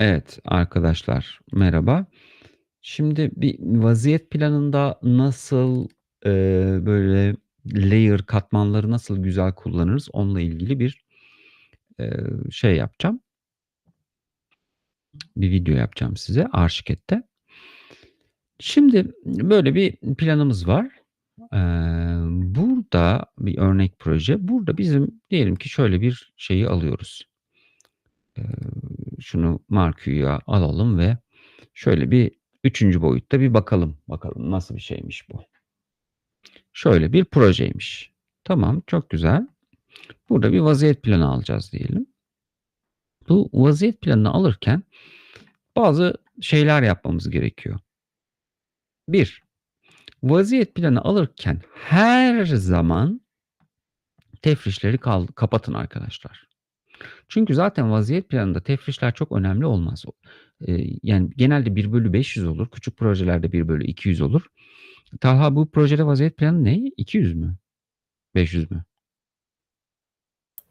Evet arkadaşlar merhaba. Şimdi bir vaziyet planında nasıl, eee, böyle layer katmanları nasıl güzel kullanırız onunla ilgili bir, eee, şey yapacağım. Bir video yapacağım size Archicad'de. Şimdi böyle bir planımız var. Eee, burada bir örnek proje. Burada bizim diyelim ki şöyle bir şeyi alıyoruz. Şunu Marque'ya alalım ve şöyle bir 3. boyutta bir bakalım. Bakalım nasıl bir şeymiş bu. Şöyle bir projeymiş. Tamam, çok güzel. Burada bir vaziyet planı alacağız diyelim. Bu vaziyet planını alırken bazı şeyler yapmamız gerekiyor. 1. Vaziyet planı alırken her zaman tefrişleri kapatın arkadaşlar. Çünkü zaten vaziyet planında tefrişler çok önemli olmaz. Eee, yani genelde 1/500 olur. Küçük projelerde 1/200 olur. Talha bu projede vaziyet planı ne? 200 mü? 500 mü?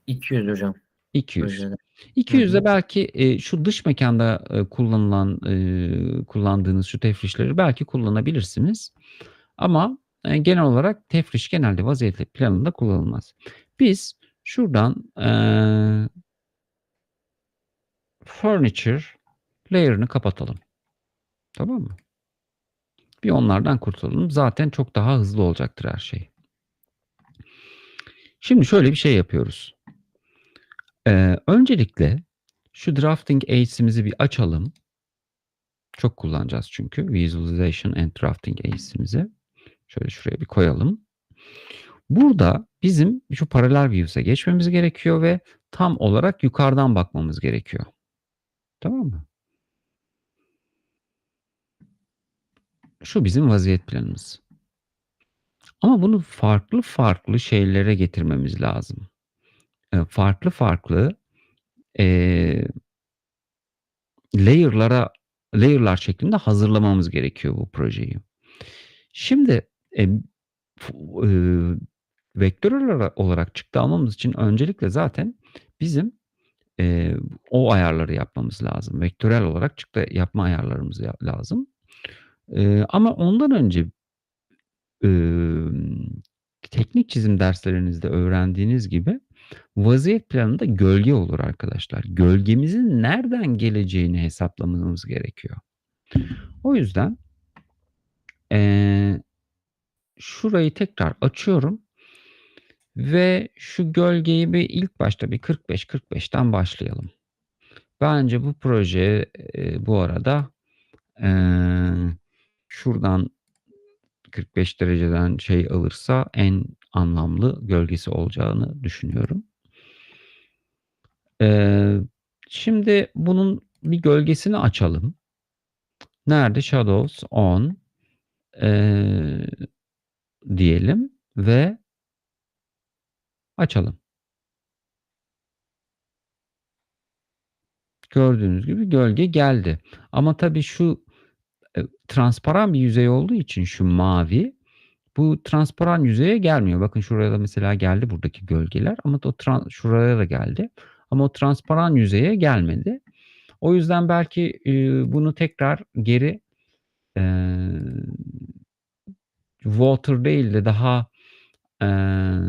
200 hocam. 200. Projede. 200'de Hı hı. belki, eee, şu dış mekânda, eee, kullanılan, eee, kullandığınız şu tefrişleri belki kullanabilirsiniz. Ama, eee, genel olarak tefriş genelde vaziyet planında kullanılmaz. Biz şuradan, eee furniture layer'ını kapatalım. Tamam mı? Bir onlardan kurtulalım. Zaten çok daha hızlı olacaktır her şey. Şimdi şöyle bir şey yapıyoruz. Eee, öncelikle şu drafting aids'imizi bir açalım. Çok kullanacağız çünkü visualization and drafting aids'imizi. Şöyle şuraya bir koyalım. Burada bizim şu parallel views'e geçmemiz gerekiyor ve tam olarak yukarıdan bakmamız gerekiyor. Tamam mı? Şu bizim vaziyet planımız. Ama bunu farklı farklı şeylere getirmemiz lazım. Eee, farklı farklı, eee layer'lara layer'lar şeklinde hazırlamamız gerekiyor bu projeyi. Şimdi, fu eee, vektörel olarak çıktı almamız için öncelikle zaten bizim, eee, o ayarları yapmamız lazım. Vektörel olarak çıktı yapma ayarlarımız ya lazım. Eee, ama ondan önce Emm, teknik çizim derslerinizde öğrendiğiniz gibi vaziyet planında gölge olur arkadaşlar. Gölgemizin nereden geleceğini hesaplamamız gerekiyor. O yüzden eee, şurayı tekrar açıyorum ve şu gölgeyi bir ilk başta bir 45-45'ten başlayalım. Bence bu proje, eee, bu arada, eee, şuradan 45 dereceden şey alırsa en anlamlı gölgesi olacağını düşünüyorum. Eee, şimdi bunun bir gölgesini açalım. Nerede? Shadows on eee, diyelim ve açalım. Gördüğünüz gibi gölge geldi. Ama tabii şu, eee, transparan bir yüzey olduğu için şu mavi, bu transparan yüzeye gelmiyor. Bakın şuraya da mesela geldi buradaki gölgeler ama o şuraya da geldi. Ama o transparan yüzeye gelmedi. O yüzden belki, eee, bunu tekrar geri, eee, water değil de daha, eee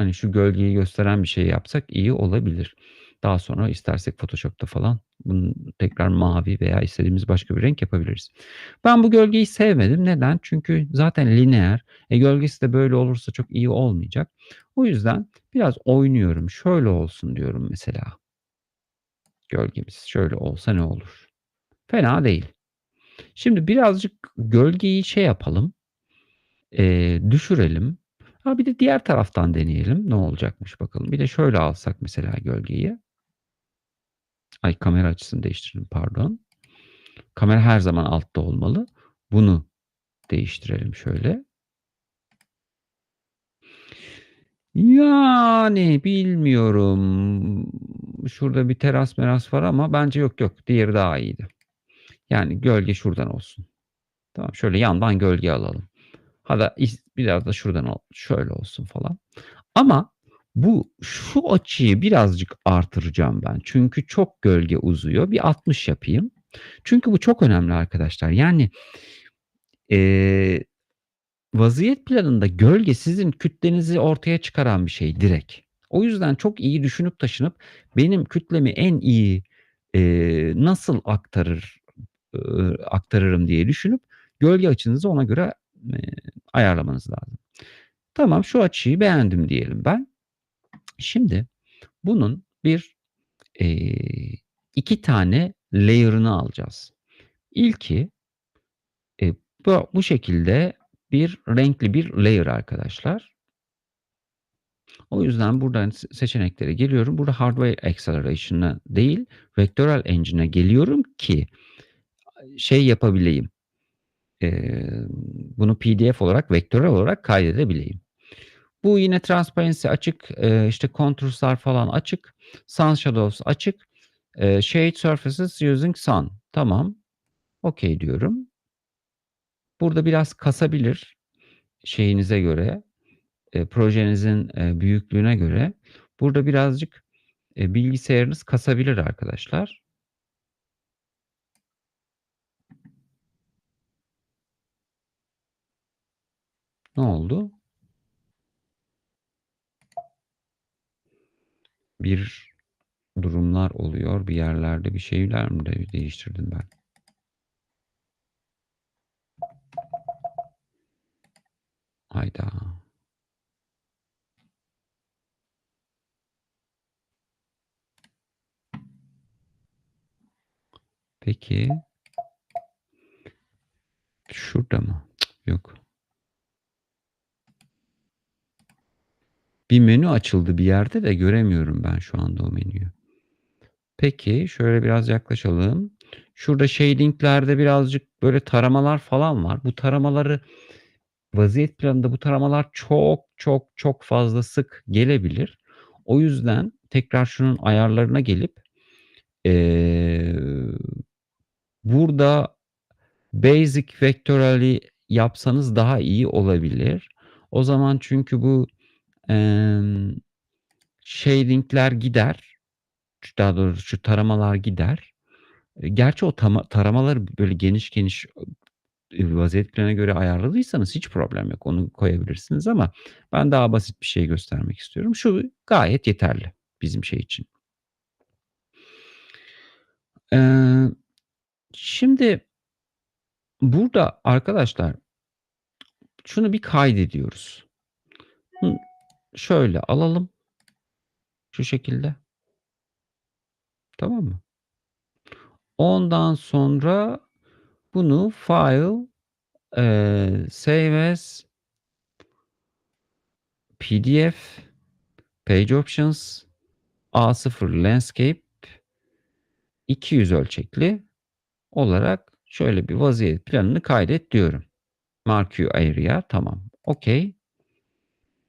hani şu gölgeyi gösteren bir şey yapsak iyi olabilir. Daha sonra istersek Photoshop'ta falan bunu tekrar mavi veya istediğimiz başka bir renk yapabiliriz. Ben bu gölgeyi sevmedim. Neden? Çünkü zaten lineer. E, gölgesi de böyle olursa çok iyi olmayacak. O yüzden biraz oynuyorum. Şöyle olsun diyorum mesela. Gölgemiz şöyle olsa ne olur? Fena değil. Şimdi birazcık gölgeyi şey yapalım. Eee, düşürelim. Ha, bir de diğer taraftan deneyelim. Ne olacakmış bakalım. Bir de şöyle alsak mesela gölgeyi. Ay kamera açısını değiştirelim pardon. Kamera her zaman altta olmalı. Bunu değiştirelim şöyle. Yani bilmiyorum. Şurada bir teras meras var ama bence yok yok. Diğeri daha iyiydi. Yani gölge şuradan olsun. Tamam şöyle yandan gölge alalım. Hatta biraz da şuradan al şöyle olsun falan. Ama Bu şu açıyı birazcık artıracağım ben. Çünkü çok gölge uzuyor. Bir 60 yapayım. Çünkü bu çok önemli arkadaşlar. Yani eee, vaziyet planında gölge sizin kütlenizi ortaya çıkaran bir şey direkt. O yüzden çok iyi düşünüp taşınıp benim kütlemi en iyi, eee, nasıl aktarır ııı, aktarırım diye düşünüp gölge açınızı ona göre, eee, ayarlamanız lazım. Tamam, şu açıyı beğendim diyelim ben. Şimdi bunun bir, eee, 2 tane layer'ını alacağız. İlki eee, bu bu şekilde bir renkli bir layer arkadaşlar. O yüzden buradan se seçeneklere geliyorum. Burada Hardware Acceleration'a değil, Vectoral Engine'e geliyorum ki şey yapabileyim, eee, bunu PDF olarak, vektörel olarak kaydedebileyim. Bu yine Transparency açık, eee, işte Contours'lar falan açık, Sun Shadows açık, eee, Shade Surfaces Using Sun. Tamam, okay diyorum. Burada biraz kasabilir şeyinize göre, eee, projenizin, eee, büyüklüğüne göre. Burada birazcık, eee, bilgisayarınız kasabilir arkadaşlar. Ne oldu? Bir durumlar oluyor. Bir yerlerde bir şeyler mi de değiştirdim ben? Hayda! Peki. Şurada mı? Cık, yok. Bir menü açıldı bir yerde de göremiyorum ben şu anda o menüyü. Peki, şöyle biraz yaklaşalım. Şurada shading'lerde birazcık böyle taramalar falan var. Bu taramaları vaziyet planında bu taramalar çok, çok, çok fazla sık gelebilir. O yüzden tekrar şunun ayarlarına gelip, eee, burada Basic Vectoral'i yapsanız daha iyi olabilir. O zaman çünkü bu, emm, shading'ler gider. Ş daha doğrusu şu taramalar gider. Eee, gerçi o tama taramaları böyle geniş geniş, eee, vaziyet planına göre ayarladıysanız hiç problem yok. Onu koyabilirsiniz ama ben daha basit bir şey göstermek istiyorum. Şu gayet yeterli bizim şey için. Eee, şimdi burada arkadaşlar şunu bir kaydediyoruz. Şöyle alalım. Şu şekilde. Tamam mı? Ondan sonra bunu File, eee, Save as PDF, Page Options, A0 Landscape 200 ölçekli olarak şöyle bir vaziyet planını kaydet diyorum. Marquee Area tamam. Okay.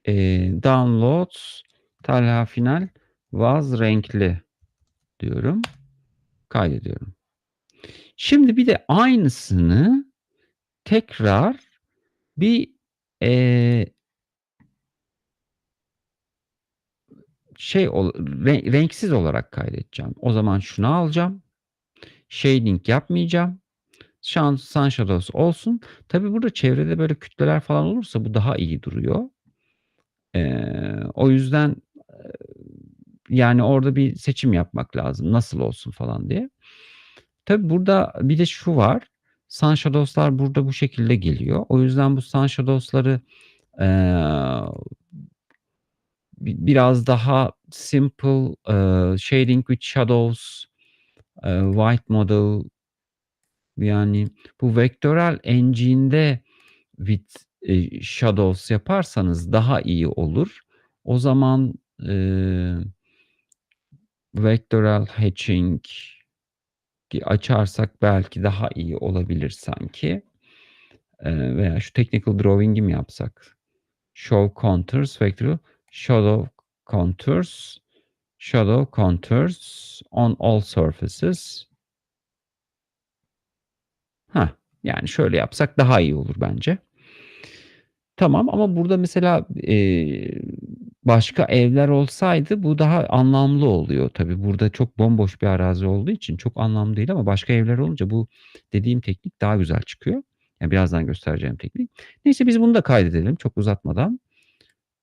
Eee, Downloads Talha Final Vaz renkli diyorum. Kaydediyorum. Şimdi bir de aynısını tekrar bir, eee şey renksiz olarak kaydedeceğim. O zaman şunu alacağım. Shading yapmayacağım. Şan Sun Shadows olsun. Tabii burada çevrede böyle kütleler falan olursa bu daha iyi duruyor. Eee, o yüzden, eee, yani orada bir seçim yapmak lazım. Nasıl olsun falan diye. Tabii burada bir de şu var. Sun Shadows'lar burada bu şekilde geliyor. O yüzden bu Sun Shadows'ları, bi biraz daha simple, eee, shading with shadows, eee, white model yani bu Vectoral Engine'de with, eee, shadows yaparsanız daha iyi olur. O zaman, eee Vectoral Hatching'i açarsak belki daha iyi olabilir sanki. Eee, veya şu Technical Drawing'i mi yapsak? Show Contours, Vectoral Shadow Contours, Shadow Contours on all surfaces. Hah, yani şöyle yapsak daha iyi olur bence. Tamam ama burada mesela, eee Başka evler olsaydı bu daha anlamlı oluyor. Tabii burada çok bomboş bir arazi olduğu için çok anlamlı değil ama başka evler olunca bu dediğim teknik daha güzel çıkıyor. Yani birazdan göstereceğim teknik. Neyse biz bunu da kaydedelim çok uzatmadan.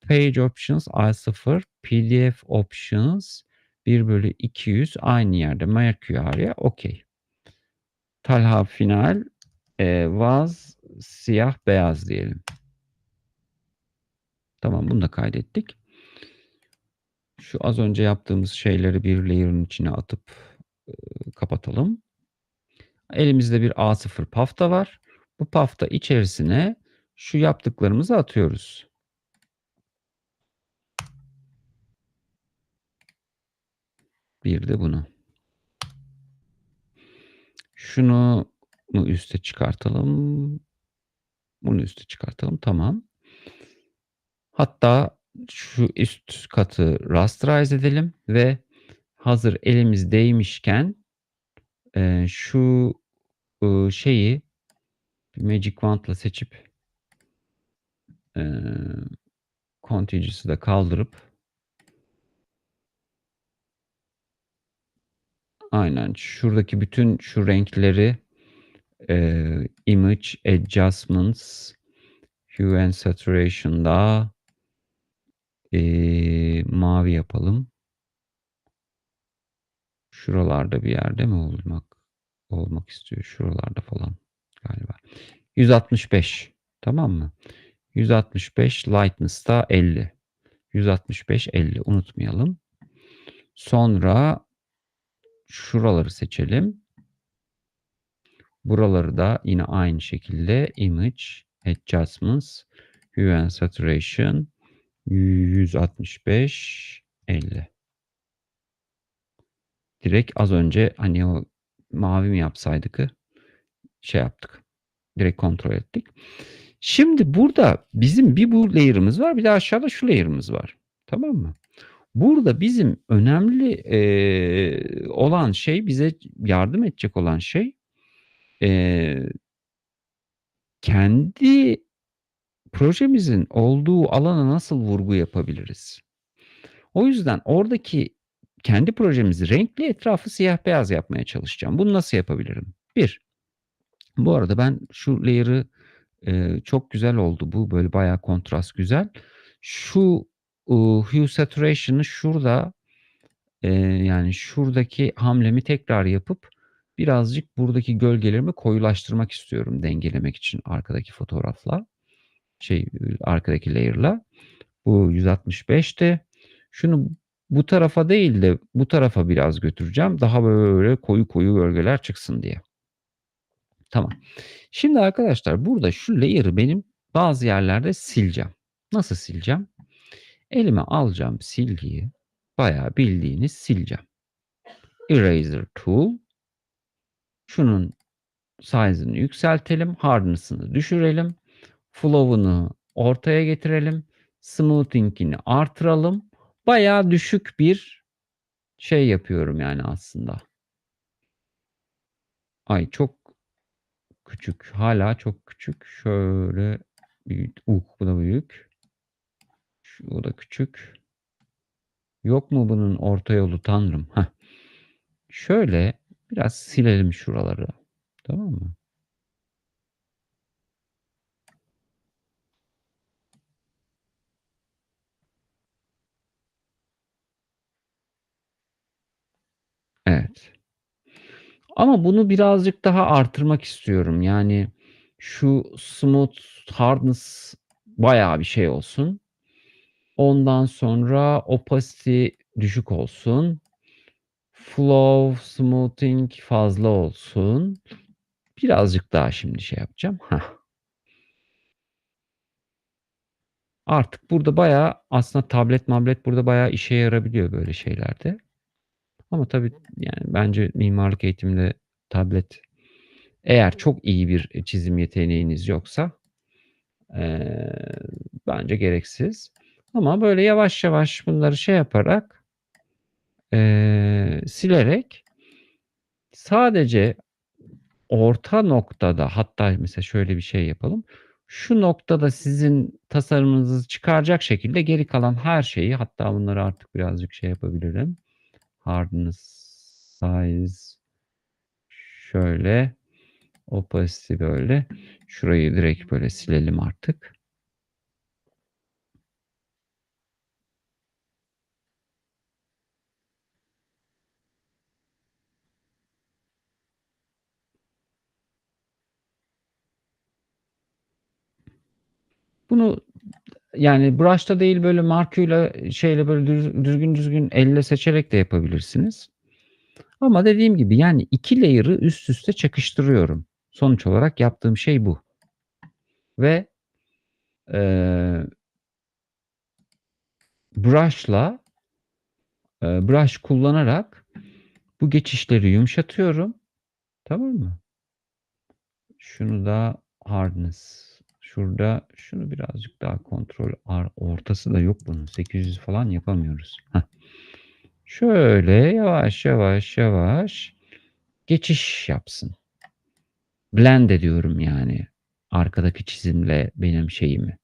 Page Options A0 PDF Options 1 bölü 200 aynı yerde Mercury'e okey. Talha final e, was siyah beyaz diyelim. Tamam bunu da kaydettik. Şu az önce yaptığımız şeyleri bir layer'ın içine atıp e, kapatalım. Elimizde bir A0 pafta var. Bu pafta içerisine şu yaptıklarımızı atıyoruz. Bir de bunu. Şunu mu üste çıkartalım? Bunu üste çıkartalım. Tamam. Hatta şu üst katı rasterize edelim ve hazır elimiz değmişken e, şu e, şeyi Magic Wand'la seçip e, Contiguous'ı da kaldırıp aynen şuradaki bütün şu renkleri e, Image Adjustments Hue and Saturation'da e, mavi yapalım. Şuralarda bir yerde mi olmak olmak istiyor? Şuralarda falan galiba. 165 tamam mı? 165 lightness da 50. 165 50 unutmayalım. Sonra şuraları seçelim. Buraları da yine aynı şekilde image adjustments hue and saturation 165 50. Direkt az önce hani o mavi mi yapsaydık şey yaptık. Direkt kontrol ettik. Şimdi burada bizim bir bu layer'ımız var. Bir de aşağıda şu layer'ımız var. Tamam mı? Burada bizim önemli e, olan şey bize yardım edecek olan şey e, kendi projemizin olduğu alana nasıl vurgu yapabiliriz? O yüzden oradaki kendi projemizi renkli etrafı siyah beyaz yapmaya çalışacağım. Bunu nasıl yapabilirim? Bir, bu arada ben şu layer'ı e, çok güzel oldu bu. Böyle bayağı kontrast güzel. Şu uh, hue saturation'ı şurada e, yani şuradaki hamlemi tekrar yapıp birazcık buradaki gölgelerimi koyulaştırmak istiyorum dengelemek için arkadaki fotoğrafla şey arkadaki layer'la. Bu 165'te. Şunu bu tarafa değil de bu tarafa biraz götüreceğim. Daha böyle koyu koyu gölgeler çıksın diye. Tamam. Şimdi arkadaşlar burada şu layer'ı benim bazı yerlerde sileceğim. Nasıl sileceğim? Elime alacağım silgiyi. Bayağı bildiğiniz sileceğim. Eraser tool. Şunun size'ını yükseltelim. Hardness'ını düşürelim. Flow'unu ortaya getirelim. Smoothing'ini artıralım. Bayağı düşük bir şey yapıyorum yani aslında. Ay çok küçük. Hala çok küçük. Şöyle büyük. Uh bu da büyük. Şu da küçük. Yok mu bunun orta yolu tanrım? Heh. Şöyle biraz silelim şuraları. Tamam mı? Evet. Ama bunu birazcık daha artırmak istiyorum. Yani şu smooth hardness bayağı bir şey olsun. Ondan sonra opacity düşük olsun. Flow, smoothing fazla olsun. Birazcık daha şimdi şey yapacağım. Heh. Artık burada bayağı aslında tablet mablet burada bayağı işe yarabiliyor böyle şeylerde. Ama tabii yani bence mimarlık eğitiminde tablet eğer çok iyi bir çizim yeteneğiniz yoksa eee, bence gereksiz. Ama böyle yavaş yavaş bunları şey yaparak eee, silerek sadece orta noktada hatta mesela şöyle bir şey yapalım. Şu noktada sizin tasarımınızı çıkaracak şekilde geri kalan her şeyi hatta bunları artık birazcık şey yapabilirim. Hardness, size şöyle, opacity böyle. Şurayı direkt böyle silelim artık. Bunu yani brush'ta değil böyle markuyla şeyle böyle düz düzgün düzgün elle seçerek de yapabilirsiniz. Ama dediğim gibi yani 2 layer'ı üst üste çakıştırıyorum. Sonuç olarak yaptığım şey bu. Ve eee brush'la eee, brush kullanarak bu geçişleri yumuşatıyorum. Tamam mı? Şunu da hardness. Şurada şunu birazcık daha kontrol ortası da yok bunun. 800 falan yapamıyoruz. Heh. Şöyle yavaş yavaş yavaş geçiş yapsın. Blend ediyorum yani arkadaki çizimle benim şeyimi.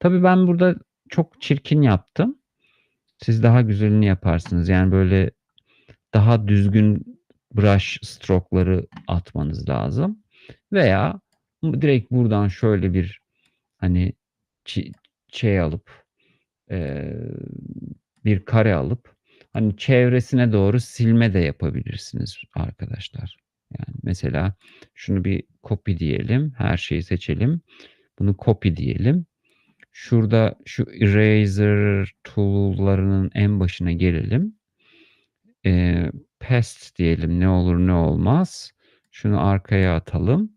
Tabii ben burada çok çirkin yaptım. Siz daha güzelini yaparsınız. Yani böyle daha düzgün brush stroke'ları atmanız lazım. Veya direkt buradan şöyle bir hani şey alıp eee, bir kare alıp hani çevresine doğru silme de yapabilirsiniz arkadaşlar. Yani mesela şunu bir copy diyelim. Her şeyi seçelim. Bunu copy diyelim. Şurada şu eraser tool'larının en başına gelelim. Eee, paste diyelim. Ne olur ne olmaz. Şunu arkaya atalım.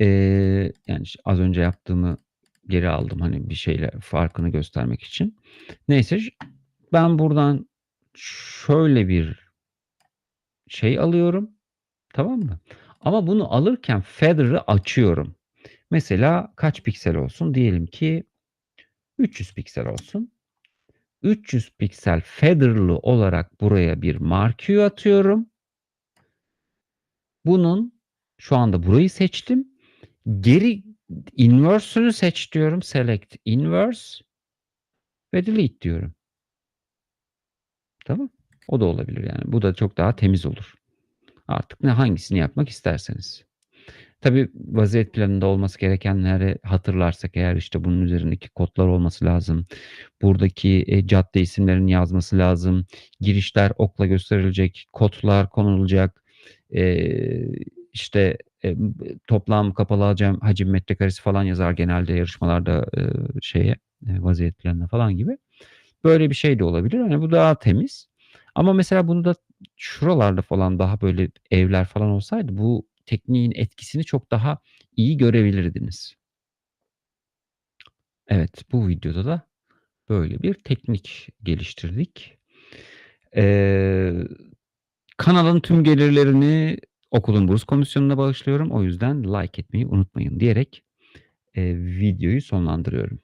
Eee, yani az önce yaptığımı geri aldım hani bir şeyle farkını göstermek için. Neyse ben buradan şöyle bir şey alıyorum. Tamam mı? Ama bunu alırken feather'ı açıyorum. Mesela kaç piksel olsun? Diyelim ki 300 piksel olsun. 300 piksel feather'lı olarak buraya bir marquee atıyorum. Bunun şu anda burayı seçtim. Geri inverse'ünü seç diyorum. Select inverse ve delete diyorum. Tamam. O da olabilir yani. Bu da çok daha temiz olur. Artık ne hangisini yapmak isterseniz. Tabii vaziyet planında olması gerekenleri hatırlarsak eğer işte bunun üzerindeki kodlar olması lazım. Buradaki e, cadde isimlerinin yazması lazım. Girişler okla gösterilecek, kodlar konulacak. Eee, işte e, toplam kapalı hacim, hacim metrekaresi falan yazar genelde yarışmalarda e, şeye e, vaziyet falan gibi. Böyle bir şey de olabilir. Hani bu daha temiz. Ama mesela bunu da şuralarda falan daha böyle evler falan olsaydı bu tekniğin etkisini çok daha iyi görebilirdiniz. Evet, bu videoda da böyle bir teknik geliştirdik. Eee, kanalın tüm gelirlerini okulun burs komisyonuna bağışlıyorum. O yüzden like etmeyi unutmayın diyerek, eee, videoyu sonlandırıyorum.